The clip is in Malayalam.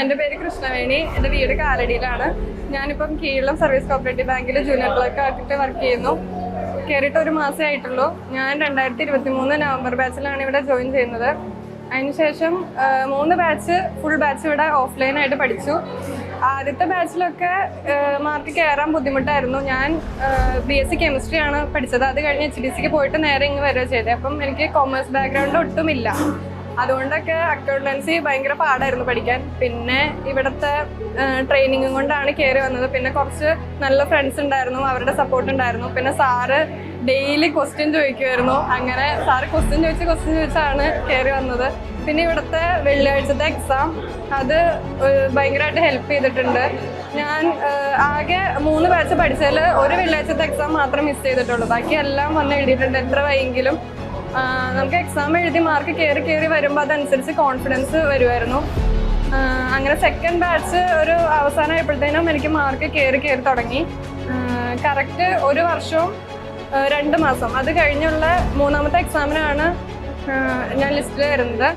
എന്റെ പേര് കൃഷ്ണവേണി. എന്റെ വീട് കാലടിയിലാണ്. ഞാനിപ്പം കീഴിലും സർവീസ് കോപ്പറേറ്റീവ് ബാങ്കിൽ ജൂനിയർ ക്ലർക്ക് ആയിട്ട് വർക്ക് ചെയ്യുന്നു. കയറിയിട്ട് ഒരു മാസമേ ആയിട്ടുള്ളൂ. ഞാൻ രണ്ടായിരത്തി ഇരുപത്തി മൂന്ന് നവംബർ ബാച്ചിലാണ് ഇവിടെ ജോയിൻ ചെയ്യുന്നത്. അതിനുശേഷം മൂന്ന് ബാച്ച് ഫുൾ ബാച്ച് ഇവിടെ ഓഫ്ലൈനായിട്ട് പഠിച്ചു. ആദ്യത്തെ ബാച്ചിലൊക്കെ മാർക്ക് കയറാൻ ബുദ്ധിമുട്ടായിരുന്നു. ഞാൻ ബി എസ് സി കെമിസ്ട്രി ആണ് പഠിച്ചത്. അത് കഴിഞ്ഞ് എച്ച് ഡി സിക്ക് പോയിട്ട് നേരെ ഇങ്ങ് വരിക ചെയ്തത് അപ്പം എനിക്ക് കോമേഴ്സ് ബാക്ക്ഗ്രൗണ്ട് ഒട്ടുമില്ല. അതുകൊണ്ടൊക്കെ അക്കൗണ്ടൻസി ഭയങ്കര പാടായിരുന്നു പഠിക്കാൻ. പിന്നെ ഇവിടുത്തെ ട്രെയിനിങ്ങും കൊണ്ടാണ് കയറി വന്നത്. പിന്നെ കുറച്ച് നല്ല ഫ്രണ്ട്സ് ഉണ്ടായിരുന്നു അവരുടെ സപ്പോർട്ട് ഉണ്ടായിരുന്നു. പിന്നെ സാറ് ഡെയിലി ക്വസ്റ്റ്യൻ ചോദിക്കുമായിരുന്നു അങ്ങനെ സാറ് ക്വസ്റ്റ്യൻ ചോദിച്ച് ക്വസ്റ്റ്യൻ ചോദിച്ചാണ് കയറി വന്നത്. പിന്നെ ഇവിടുത്തെ വെള്ളിയാഴ്ചത്തെ എക്സാം അത് ഭയങ്കരമായിട്ട് ഹെൽപ്പ് ചെയ്തിട്ടുണ്ട്. ഞാൻ ആകെ മൂന്ന് ബാച്ച് പഠിച്ചാൽ ഒരു വെള്ളിയാഴ്ചത്തെ എക്സാം മാത്രം മിസ് ചെയ്തിട്ടുള്ളൂ. ബാക്കി എല്ലാം വന്ന് എഴുതിയിട്ടുണ്ട്. എത്ര വൈകിലും നമുക്ക് എക്സാം എഴുതി മാർക്ക് കയറി കയറി വരുമ്പോൾ അതനുസരിച്ച് കോൺഫിഡൻസ് വരുമായിരുന്നു അങ്ങനെ സെക്കൻഡ് ബാച്ച് ഒരു അവസാനം അവസാനമായപ്പോഴത്തേനും എനിക്ക് മാർക്ക് കയറി കയറി തുടങ്ങി. കറക്റ്റ് ഒരു വർഷവും രണ്ട് മാസം. അത് കഴിഞ്ഞുള്ള മൂന്നാമത്തെ എക്സാമിനാണ് ഞാൻ ലിസ്റ്റിൽ വരുന്നത്.